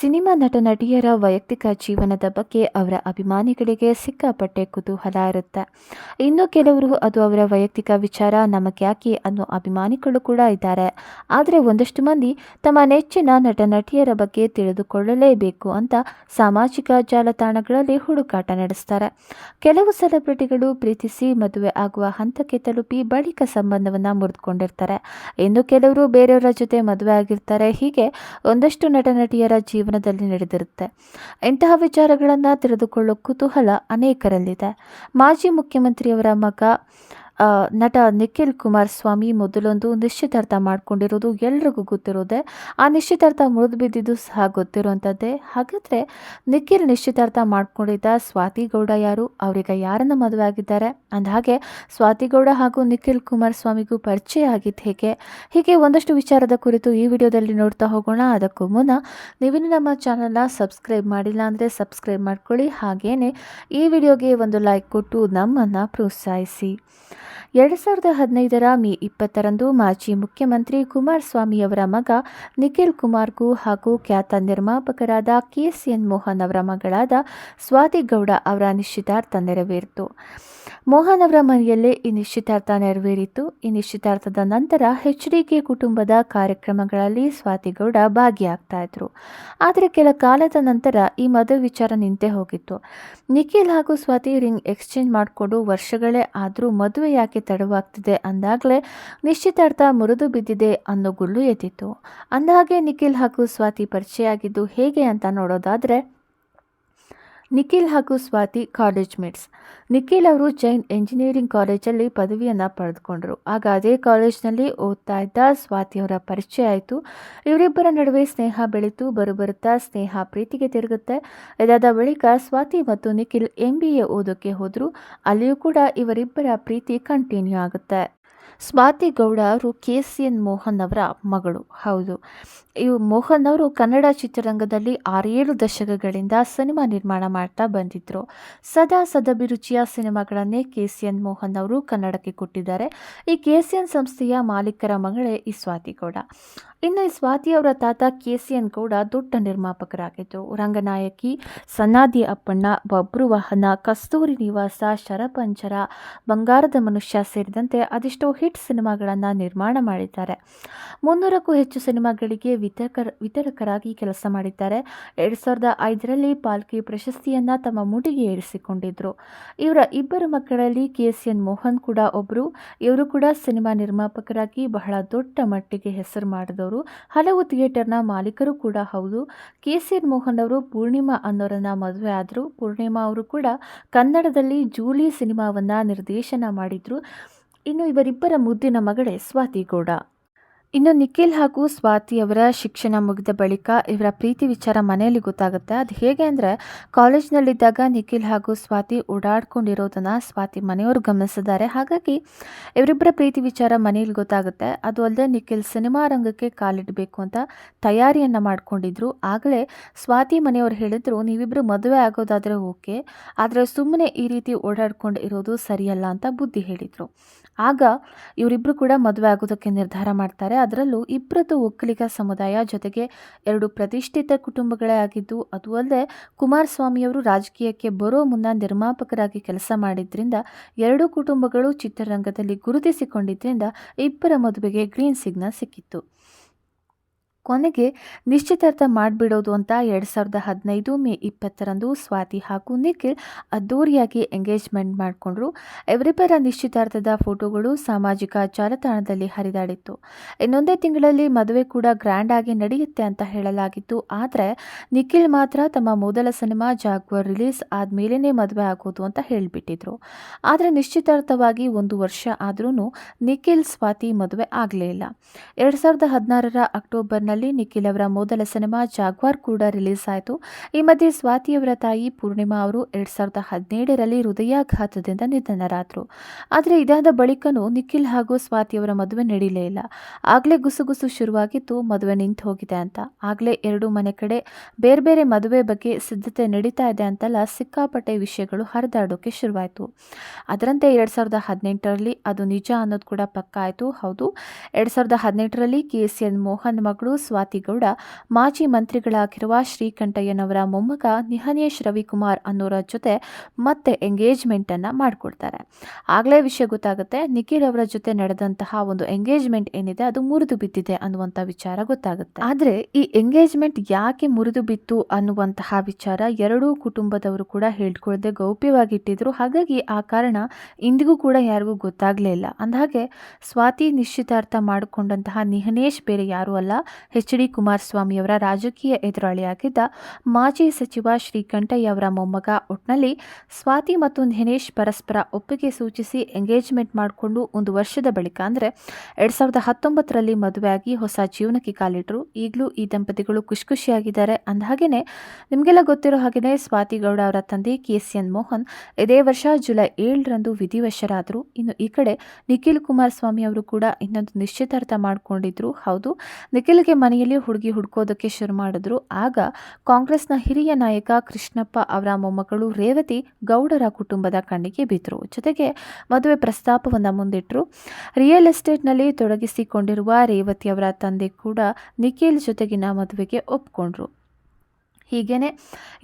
Cinema ನಟ ನಟಿಯರ ವೈಯಕ್ತಿಕ ಜೀವನದ ಬಗ್ಗೆ ಅವರ ಅಭಿಮಾನಿಗಳಿಗೆ ಸಿಕ್ಕಾಪಟ್ಟೆ ಕುತೂಹಲ ಇರುತ್ತೆ. ಇನ್ನು ಕೆಲವರು ಅದು ಅವರ ವೈಯಕ್ತಿಕ ವಿಚಾರ ನಮಗ್ಯಾಕೆ ಅನ್ನೋ ಅಭಿಮಾನಿಗಳು ಕೂಡ ಇದ್ದಾರೆ. ಆದರೆ ಒಂದಷ್ಟು ಮಂದಿ ತಮ್ಮ ನೆಚ್ಚಿನ ನಟ ನಟಿಯರ ಬಗ್ಗೆ ತಿಳಿದುಕೊಳ್ಳಲೇಬೇಕು ಅಂತ ಸಾಮಾಜಿಕ ಜಾಲತಾಣಗಳಲ್ಲಿ ಹುಡುಕಾಟ ನಡೆಸ್ತಾರೆ. ಕೆಲವು ಸೆಲೆಬ್ರಿಟಿಗಳು ಪ್ರೀತಿಸಿ ಮದುವೆ ಆಗುವ ಹಂತಕ್ಕೆ ತಲುಪಿ ಬಳಿಕ ಸಂಬಂಧವನ್ನು ಮುರಿದುಕೊಂಡಿರ್ತಾರೆ. ಇನ್ನು ಕೆಲವರು ಬೇರೆಯವರ ಜೊತೆ ಮದುವೆ ಆಗಿರ್ತಾರೆ. ಹೀಗೆ ಒಂದಷ್ಟು ನಟ ನಟಿಯರ ಜೀವನದಲ್ಲಿ ನಡೆದಿರುತ್ತೆ. ಇಂತಹ ವಿಚಾರಗಳನ್ನು ತಿಳಿದುಕೊಳ್ಳೋ ಕುತೂಹಲ ಅನೇಕರಲ್ಲಿದೆ. ಮಾಜಿ ಮುಖ್ಯಮಂತ್ರಿಯವರ ಮಗ ನಟ ನಿಖಿಲ್ ಕುಮಾರಸ್ವಾಮಿ ಮೊದಲೊಂದು ನಿಶ್ಚಿತಾರ್ಥ ಮಾಡ್ಕೊಂಡಿರೋದು ಎಲ್ರಿಗೂ ಗೊತ್ತಿರೋದೆ. ಆ ನಿಶ್ಚಿತಾರ್ಥ ಮುರಿದು ಬಿದ್ದಿದ್ದು ಸಹ ಗೊತ್ತಿರುವಂಥದ್ದೇ ಹಾಗಾದರೆ ನಿಖಿಲ್ ನಿಶ್ಚಿತಾರ್ಥ ಮಾಡ್ಕೊಂಡಿದ್ದ ಸ್ವಾತಿ ಗೌಡ ಯಾರು? ಅವರೀಗ ಯಾರನ್ನ ಮದುವೆ ಆಗಿದ್ದಾರೆ? ಅಂದಹಾಗೆ ಸ್ವಾತಿ ಗೌಡ ಹಾಗೂ ನಿಖಿಲ್ ಕುಮಾರಸ್ವಾಮಿಗೂ ಪರಿಚಯ ಆಗಿದ್ದು ಹೇಗೆ? ಹೀಗೆ ಒಂದಷ್ಟು ವಿಚಾರದ ಕುರಿತು ಈ ವಿಡಿಯೋದಲ್ಲಿ ನೋಡ್ತಾ ಹೋಗೋಣ. ಅದಕ್ಕೂ ಮುನ್ನ ನೀವಿನ್ನು ನಮ್ಮ ಚಾನಲ್ನ ಸಬ್ಸ್ಕ್ರೈಬ್ ಮಾಡಿಲ್ಲ ಅಂದರೆ ಸಬ್ಸ್ಕ್ರೈಬ್ ಮಾಡ್ಕೊಳ್ಳಿ. ಹಾಗೇನೆ ಈ ವಿಡಿಯೋಗೆ ಒಂದು ಲೈಕ್ ಕೊಟ್ಟು ನಮ್ಮನ್ನು ಪ್ರೋತ್ಸಾಹಿಸಿ. ಎರಡು ಸಾವಿರದ ಹದಿನೈದರ ಮೇ ಇಪ್ಪತ್ತರಂದು ಮಾಜಿ ಮುಖ್ಯಮಂತ್ರಿ ಕುಮಾರಸ್ವಾಮಿಯವರ ಮಗ ನಿಖಿಲ್ ಕುಮಾರ್ಗೂ ಹಾಗೂ ಖ್ಯಾತ ನಿರ್ಮಾಪಕರಾದ ಕೆಎಸ್ಎನ್ ಮೋಹನ್ ಅವರ ಮಗಳಾದ ಸ್ವಾತಿ ಗೌಡ ಅವರ ನಿಶ್ಚಿತಾರ್ಥ ನೆರವೇರಿತು. ಮೋಹನ್ ಅವರ ಮನೆಯಲ್ಲೇ ಈ ನಿಶ್ಚಿತಾರ್ಥ ನೆರವೇರಿತು. ಈ ನಿಶ್ಚಿತಾರ್ಥದ ನಂತರ ಎಚ್ ಡಿ ಕೆ ಕುಟುಂಬದ ಕಾರ್ಯಕ್ರಮಗಳಲ್ಲಿ ಸ್ವಾತಿಗೌಡ ಭಾಗಿಯಾಗ್ತಾ ಇದ್ರು. ಆದರೆ ಕೆಲ ಕಾಲದ ನಂತರ ಈ ಮದುವೆ ವಿಚಾರ ನಿಂತೇ ಹೋಗಿತ್ತು. ನಿಖಿಲ್ ಹಾಗೂ ಸ್ವಾತಿ ರಿಂಗ್ ಎಕ್ಸ್ಚೇಂಜ್ ಮಾಡಿಕೊಂಡು ವರ್ಷಗಳೇ ಆದರೂ ಮದುವೆ ಯಾಕೆ ತಡವಾಗ್ತಿದೆ ಅಂದಾಗಲೇ ನಿಶ್ಚಿತಾರ್ಥ ಮುರಿದು ಬಿದ್ದಿದೆ ಅನ್ನೋ ಗುಳ್ಳು ಎದ್ದಿತ್ತು. ಅಂದಹಾಗೆ ನಿಖಿಲ್ ಹಾಗೂ ಸ್ವಾತಿ ಪರಿಚಯ ಆಗಿದ್ದು ಹೇಗೆ ಅಂತ ನೋಡೋದಾದರೆ ನಿಖಿಲ್ ಹಾಗೂ ಸ್ವಾತಿ ಕಾಲೇಜ್ ಮೇಟ್ಸ್. ನಿಖಿಲ್ ಅವರು ಜೈನ್ ಎಂಜಿನಿಯರಿಂಗ್ ಕಾಲೇಜಲ್ಲಿ ಪದವಿಯನ್ನು ಪಡೆದುಕೊಂಡರು. ಆಗ ಅದೇ ಕಾಲೇಜ್ನಲ್ಲಿ ಓದ್ತಾ ಇದ್ದ ಸ್ವಾತಿಯವರ ಪರಿಚಯ ಆಯಿತು. ಇವರಿಬ್ಬರ ನಡುವೆ ಸ್ನೇಹ ಬೆಳೀತು ಬರುಬರುತ್ತಾ ಸ್ನೇಹ ಪ್ರೀತಿಗೆ ತಿರುಗುತ್ತೆ. ಇದಾದ ಬಳಿಕ ಸ್ವಾತಿ ಮತ್ತು ನಿಖಿಲ್ ಎಂ ಬಿ ಎ ಓದೋಕ್ಕೆ ಹೋದರು. ಅಲ್ಲಿಯೂ ಕೂಡ ಇವರಿಬ್ಬರ ಪ್ರೀತಿ ಕಂಟಿನ್ಯೂ ಆಗುತ್ತೆ. ಸ್ವಾತಿ ಗೌಡ ಅವರು ಕೆ. ಸಿ. ಎನ್. ಮೋಹನ್ ಅವರ ಮಗಳು. ಹೌದು. ಇವು ಮೋಹನ್ ಅವರು ಕನ್ನಡ ಚಿತ್ರರಂಗದಲ್ಲಿ ಆರೇಳು ದಶಕಗಳಿಂದ ಸಿನಿಮಾ ನಿರ್ಮಾಣ ಮಾಡ್ತಾ ಬಂದಿದ್ದರು ಸದಾ ಸದಭಿರುಚಿಯ ಸಿನಿಮಾಗಳನ್ನೇ ಕೆ. ಸಿ. ಎನ್. ಮೋಹನ್ ಅವರು ಕನ್ನಡಕ್ಕೆ ಕೊಟ್ಟಿದ್ದಾರೆ. ಈ ಕೆ. ಸಿ. ಎನ್. ಸಂಸ್ಥೆಯ ಮಾಲೀಕರ ಮಗಳೇ ಈ ಸ್ವಾತಿ ಗೌಡ ಇನ್ನು ಈ ಸ್ವಾತಿ ಅವರ ತಾತ ಕೆ. ಸಿ. ಎನ್. ಗೌಡ ದೊಡ್ಡ ನಿರ್ಮಾಪಕರಾಗಿದ್ದರು ರಂಗನಾಯಕಿ ಸನಾದಿ ಅಪ್ಪಣ್ಣ, ಬಬ್ರು ವಾಹನ, ಕಸ್ತೂರಿ ನಿವಾಸ ಶರಪಂಚರ ಬಂಗಾರದ ಮನುಷ್ಯ ಸೇರಿದಂತೆ ಅದೆಷ್ಟೋ ಹಿಟ್ ಸಿನಿಮಾಗಳನ್ನು ನಿರ್ಮಾಣ ಮಾಡಿದ್ದಾರೆ. ಮುನ್ನೂರಕ್ಕೂ ಹೆಚ್ಚು ಸಿನಿಮಾಗಳಿಗೆ ವಿತರಕರ ವಿತರಕರಾಗಿ ಕೆಲಸ ಮಾಡಿದ್ದಾರೆ. ಎರಡು ಸಾವಿರದ ಐದರಲ್ಲಿ ಪಾಲ್ಕಿ ಪ್ರಶಸ್ತಿಯನ್ನು ತಮ್ಮ ಮುಡಿಗೆ ಏರಿಸಿಕೊಂಡಿದ್ದರು ಇವರ ಇಬ್ಬರು ಮಕ್ಕಳಲ್ಲಿ ಕೆ ಸಿ ಎನ್ ಮೋಹನ್ ಕೂಡ ಒಬ್ಬರು ಇವರು ಕೂಡ ಸಿನಿಮಾ ನಿರ್ಮಾಪಕರಾಗಿ ಬಹಳ ದೊಡ್ಡ ಮಟ್ಟಿಗೆ ಹೆಸರು ಮಾಡಿದವರು. ಹಲವು ಥಿಯೇಟರ್ನ ಮಾಲೀಕರು ಕೂಡ ಹೌದು. ಕೆ ಸಿ ಎನ್ ಮೋಹನ್ ಅವರು ಪೂರ್ಣಿಮಾ ಅನ್ನೋರನ್ನ ಮದುವೆ ಆದರು. ಪೂರ್ಣಿಮಾ ಅವರು ಕೂಡ ಕನ್ನಡದಲ್ಲಿ ಜೂಲಿ ಸಿನಿಮಾವನ್ನು ನಿರ್ದೇಶನ ಮಾಡಿದರು. ಇನ್ನು ಇವರಿಬ್ಬರ ಮುದ್ದಿನ ಮಗಳೇ ಸ್ವಾತಿ ಗೌಡ. ಇನ್ನು ನಿಖಿಲ್ ಹಾಗೂ ಸ್ವಾತಿ ಅವರ ಶಿಕ್ಷಣ ಮುಗಿದ ಬಳಿಕ ಇವರ ಪ್ರೀತಿ ವಿಚಾರ ಮನೆಯಲ್ಲಿ ಗೊತ್ತಾಗುತ್ತೆ. ಅದು ಹೇಗೆ ಅಂದರೆ, ಕಾಲೇಜ್ನಲ್ಲಿದ್ದಾಗ ನಿಖಿಲ್ ಹಾಗೂ ಸ್ವಾತಿ ಓಡಾಡ್ಕೊಂಡಿರೋದನ್ನು ಸ್ವಾತಿ ಮನೆಯವರು ಗಮನಿಸಿದ್ದಾರೆ. ಹಾಗಾಗಿ ಇವರಿಬ್ಬರ ಪ್ರೀತಿ ವಿಚಾರ ಮನೆಯಲ್ಲಿ ಗೊತ್ತಾಗುತ್ತೆ. ಅದು ಅಲ್ಲದೆ ನಿಖಿಲ್ ಸಿನಿಮಾ ರಂಗಕ್ಕೆ ಕಾಲಿಡಬೇಕು ಅಂತ ತಯಾರಿಯನ್ನು ಮಾಡಿಕೊಂಡಿದ್ರು. ಆಗಲೇ ಸ್ವಾತಿ ಮನೆಯವರು ಹೇಳಿದ್ರು ನೀವಿಬ್ಬರು ಮದುವೆ ಆಗೋದಾದರೆ ಓಕೆ, ಆದರೆ ಸುಮ್ಮನೆ ಈ ರೀತಿ ಓಡಾಡ್ಕೊಂಡು ಇರೋದು ಸರಿಯಲ್ಲ ಅಂತ ಬುದ್ಧಿ ಹೇಳಿದರು. ಆಗ ಇವರಿಬ್ಬರು ಕೂಡ ಮದುವೆ ಆಗೋದಕ್ಕೆ ನಿರ್ಧಾರ ಮಾಡ್ತಾರೆ. ಅದರಲ್ಲೂ ಇಬ್ಬರದ್ದು ಒಕ್ಕಲಿಗ ಸಮುದಾಯ ಜೊತೆಗೆ ಎರಡು ಪ್ರತಿಷ್ಠಿತ ಕುಟುಂಬಗಳೇ ಆಗಿದ್ದು, ಅದು ಅಲ್ಲದೆ ಕುಮಾರಸ್ವಾಮಿಯವರು ರಾಜಕೀಯಕ್ಕೆ ಬರೋ ಮುನ್ನ ನಿರ್ಮಾಪಕರಾಗಿ ಕೆಲಸ ಮಾಡಿದ್ರಿಂದ, ಎರಡೂ ಕುಟುಂಬಗಳು ಚಿತ್ರರಂಗದಲ್ಲಿ ಗುರುತಿಸಿಕೊಂಡಿದ್ದರಿಂದ ಇಬ್ಬರ ಮದುವೆಗೆ ಗ್ರೀನ್ ಸಿಗ್ನಲ್ ಸಿಕ್ಕಿತ್ತು. ಕೊನೆಗೆ ನಿಶ್ಚಿತಾರ್ಥ ಮಾಡಿಬಿಡೋದು ಅಂತ ಎರಡು ಸಾವಿರದ ಹದಿನೈದು ಮೇ ಇಪ್ಪತ್ತರಂದು ಸ್ವಾತಿ ಹಾಗೂ ನಿಖಿಲ್ ಅದ್ದೂರಿಯಾಗಿ ಎಂಗೇಜ್ಮೆಂಟ್ ಮಾಡಿಕೊಂಡ್ರು. ಇವರಿಬ್ಬರ ನಿಶ್ಚಿತಾರ್ಥದ ಫೋಟೋಗಳು ಸಾಮಾಜಿಕ ಜಾಲತಾಣದಲ್ಲಿ ಹರಿದಾಡಿತ್ತು. ಇನ್ನೊಂದೇ ತಿಂಗಳಲ್ಲಿ ಮದುವೆ ಕೂಡ ಗ್ರ್ಯಾಂಡ್ ಆಗಿ ನಡೆಯುತ್ತೆ ಅಂತ ಹೇಳಲಾಗಿತ್ತು. ಆದರೆ ನಿಖಿಲ್ ಮಾತ್ರ ತಮ್ಮ ಮೊದಲ ಸಿನಿಮಾ ಜಾಗ್ವರ್ ರಿಲೀಸ್ ಆದಮೇಲೇ ಮದುವೆ ಆಗೋದು ಅಂತ ಹೇಳಿಬಿಟ್ಟಿದ್ರು. ಆದರೆ ನಿಶ್ಚಿತಾರ್ಥವಾಗಿ ಒಂದು ವರ್ಷ ಆದ್ರೂ ನಿಖಿಲ್, ಸ್ವಾತಿ ಮದುವೆ ಆಗಲೇ ಇಲ್ಲ. ಎರಡು ಸಾವಿರದ ಹದಿನಾರರ ಅಕ್ಟೋಬರ್ನಲ್ಲಿ ನಿಖಿಲ್ ಅವರ ಮೊದಲ ಸಿನಿಮಾ ಜಾಗ್ವಾರ್ ಕೂಡ ರಿಲೀಸ್ ಆಯಿತು ಈ ಮಧ್ಯೆ ಸ್ವಾತಿಯವರ ತಾಯಿ ಪೂರ್ಣಿಮಾ ಅವರು ಎರಡ್ ಸಾವಿರದ ಹದಿನೇಳರಲ್ಲಿ ಹೃದಯಾಘಾತದಿಂದ ನಿಧನರಾದರು. ಆದರೆ ಇದಾದ ಬಳಿಕನೂ ನಿಖಿಲ್ ಹಾಗೂ ಸ್ವಾತಿಯವರ ಮದುವೆ ನಡೀಲೇ ಇಲ್ಲ. ಆಗಲೇ ಗುಸುಗುಸು ಶುರುವಾಗಿತ್ತು, ಮದುವೆ ನಿಂತು ಹೋಗಿದೆ ಅಂತ. ಆಗಲೇ ಎರಡು ಮನೆ ಕಡೆ ಬೇರೆ ಬೇರೆ ಮದುವೆ ಬಗ್ಗೆ ಸಿದ್ಧತೆ ನಡೀತಾ ಇದೆ ಅಂತೆಲ್ಲ ಸಿಕ್ಕಾಪಟ್ಟೆ ವಿಷಯಗಳು ಹರಿದಾಡೋಕೆ ಶುರುವಾಯಿತು. ಅದರಂತೆ ಎರಡ್ ಸಾವಿರದ ಹದಿನೆಂಟರಲ್ಲಿ ಅದು ನಿಜ ಅನ್ನೋದು ಕೂಡ ಪಕ್ಕ ಆಯಿತು. ಹೌದು, ಎರಡ್ ಸಾವಿರದ ಹದಿನೆಂಟರಲ್ಲಿ ಕೆ ಎಸ್ ಎನ್ ಮೋಹನ್ ಮಗಳು ಸ್ವಾತಿ ಗೌಡ ಮಾಜಿ ಮಂತ್ರಿಗಳಾಗಿರುವ ಶ್ರೀಕಂಠಯ್ಯನವರ ಮೊಮ್ಮಗ ನಿಹನೇಶ್ ರವಿಕುಮಾರ್ ಅನ್ನೋರ ಜೊತೆ ಮತ್ತೆ ಎಂಗೇಜ್ಮೆಂಟ್ ಅನ್ನ ಮಾಡ್ಕೊಳ್ತಾರೆ ಆಗಲೇ ವಿಷಯ ಗೊತ್ತಾಗುತ್ತೆ, ನಿಖಿಲ್ ಅವರ ಜೊತೆ ನಡೆದಂತಹ ಒಂದು ಎಂಗೇಜ್ಮೆಂಟ್ ಏನಿದೆ, ಅದು ಮುರಿದು ಬಿದ್ದಿದೆ ಅನ್ನುವಂಥ ವಿಚಾರ ಗೊತ್ತಾಗುತ್ತೆ. ಆದರೆ ಈ ಎಂಗೇಜ್ಮೆಂಟ್ ಯಾಕೆ ಮುರಿದು ಬಿತ್ತು ಅನ್ನುವಂತಹ ವಿಚಾರ ಎರಡೂ ಕುಟುಂಬದವರು ಕೂಡ ಹೇಳ್ಕೊಳ್ದೆ ಗೌಪ್ಯವಾಗಿಟ್ಟಿದ್ರು. ಹಾಗಾಗಿ ಆ ಕಾರಣ ಇಂದಿಗೂ ಕೂಡ ಯಾರಿಗೂ ಗೊತ್ತಾಗಲೇ ಇಲ್ಲ. ಅಂದಹಾಗೆ, ಸ್ವಾತಿ ನಿಶ್ಚಿತಾರ್ಥ ಮಾಡಿಕೊಂಡಂತಹ ನಿಹನೇಶ್ ಬೇರೆ ಯಾರೂ ಅಲ್ಲ. ಎಚ್ ಡಿ ಕುಮಾರಸ್ವಾಮಿಯವರ ರಾಜಕೀಯ ಎದುರಾಳಿಯಾಗಿದ್ದ ಮಾಜಿ ಸಚಿವ ಶ್ರೀಕಂಠಯ್ಯ ಅವರ ಮೊಮ್ಮಗ ಒಟ್ನಲ್ಲಿ ಸ್ವಾತಿ ಮತ್ತು ದಿನೇಶ್ ಪರಸ್ಪರ ಒಪ್ಪಿಗೆ ಸೂಚಿಸಿ ಎಂಗೇಜ್ಮೆಂಟ್ ಮಾಡಿಕೊಂಡು ಒಂದು ವರ್ಷದ ಬಳಿಕ ಅಂದರೆ ಎರಡು ಸಾವಿರದ ಹತ್ತೊಂಬತ್ತರಲ್ಲಿ ಮದುವೆಯಾಗಿ ಹೊಸ ಜೀವನಕ್ಕೆ ಕಾಲಿಟ್ಟರು ಈಗಲೂ ಈ ದಂಪತಿಗಳು ಖುಷಿ ಖುಷಿಯಾಗಿದ್ದಾರೆ ಅಂದಹಾಗೆಯೇ ನಿಮಗೆಲ್ಲ ಗೊತ್ತಿರೋ ಹಾಗೆಯೇ ಸ್ವಾತಿ ಗೌಡ ಅವರ ತಂದೆ ಕೆ ಸಿ ಎನ್ ಮೋಹನ್ ಇದೇ ವರ್ಷ ಜುಲೈ ಏಳರಂದು ವಿಧಿವಶರಾದರು. ಇನ್ನು ಈ ಕಡೆ ನಿಖಿಲ್ ಕುಮಾರಸ್ವಾಮಿ ಅವರು ಕೂಡ ಇನ್ನೊಂದು ನಿಶ್ಚಿತಾರ್ಥ ಮಾಡಿಕೊಂಡಿದ್ರು. ಹೌದು, ನಿಖಿಲ್ಗೆ ಮನೆಯಲ್ಲಿ ಹುಡುಗಿ ಹುಡ್ಕೋದಕ್ಕೆ ಶುರು ಮಾಡಿದ್ರು. ಆಗ ಕಾಂಗ್ರೆಸ್ನ ಹಿರಿಯ ನಾಯಕ ಕೃಷ್ಣಪ್ಪ ಅವರ ಮೊಮ್ಮಗಳು ರೇವತಿ ಗೌಡರ ಕುಟುಂಬದ ಕಣ್ಣಿಗೆ ಬಿದ್ದರು ಜೊತೆಗೆ ಮದುವೆ ಪ್ರಸ್ತಾಪವನ್ನು ಮುಂದಿಟ್ಟರು ರಿಯಲ್ ಎಸ್ಟೇಟ್ನಲ್ಲಿ ತೊಡಗಿಸಿಕೊಂಡಿರುವ ರೇವತಿ ಅವರ ತಂದೆ ಕೂಡ ನಿಖಿಲ್ ಜೊತೆಗಿನ ಮದುವೆಗೆ ಒಪ್ಕೊಂಡ್ರು. ಹೀಗೇನೆ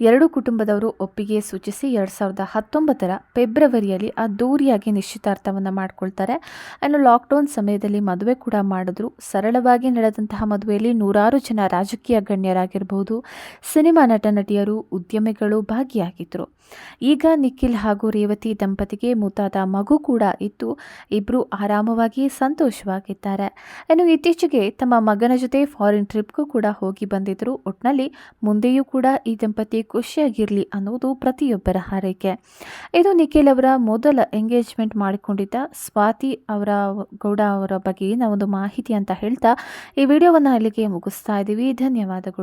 ಎರಡು ಕುಟುಂಬದವರು ಒಪ್ಪಿಗೆ ಸೂಚಿಸಿ ಎರಡು ಸಾವಿರದ ಹತ್ತೊಂಬತ್ತರ ಫೆಬ್ರವರಿಯಲ್ಲಿ ಅದ್ದೂರಿಯಾಗಿ ನಿಶ್ಚಿತಾರ್ಥವನ್ನು ಮಾಡ್ಕೊಳ್ತಾರೆ. ಇನ್ನು ಲಾಕ್ಡೌನ್ ಸಮಯದಲ್ಲಿ ಮದುವೆ ಕೂಡ ಮಾಡಿದ್ರು. ಸರಳವಾಗಿ ನಡೆದಂತಹ ಮದುವೆಯಲ್ಲಿ ನೂರಾರು ಜನ ರಾಜಕೀಯ ಗಣ್ಯರಾಗಿರಬಹುದು ಸಿನಿಮಾ ನಟ ನಟಿಯರು, ಉದ್ಯಮಿಗಳು ಭಾಗಿಯಾಗಿದ್ದರು ಈಗ ನಿಖಿಲ್ ಹಾಗೂ ರೇವತಿ ದಂಪತಿಗೆ ಮುತಾದ ಮಗು ಕೂಡ ಇತ್ತು. ಇಬ್ಬರು ಆರಾಮವಾಗಿ ಸಂತೋಷವಾಗಿದ್ದಾರೆ. ಇನ್ನು ಇತ್ತೀಚೆಗೆ ತಮ್ಮ ಮಗನ ಜೊತೆ ಫಾರಿನ್ ಟ್ರಿಪ್ಗೂ ಕೂಡ ಹೋಗಿ ಬಂದಿದ್ದರು ಒಟ್ಟಿನಲ್ಲಿ ಮುಂದೆಯೂ ಕೂಡ ಈ ದಂಪತಿ ಖುಷಿಯಾಗಿರಲಿ ಅನ್ನೋದು ಪ್ರತಿಯೊಬ್ಬರ ಹಾರೈಕೆ. ಇದು ನಿಖಿಲ್ ಅವರ ಮೊದಲ ಎಂಗೇಜ್ಮೆಂಟ್ ಮಾಡಿಕೊಂಡಿದ್ದ ಸ್ವಾತಿ ಅವರ ಗೌಡ ಅವರ ಬಗ್ಗೆ ಒಂದು ಮಾಹಿತಿ ಅಂತ ಹೇಳ್ತಾ ಈ ವಿಡಿಯೋವನ್ನು ಅಲ್ಲಿಗೆ ಮುಗಿಸ್ತಾ ಇದ್ದೀವಿ. ಧನ್ಯವಾದಗಳು.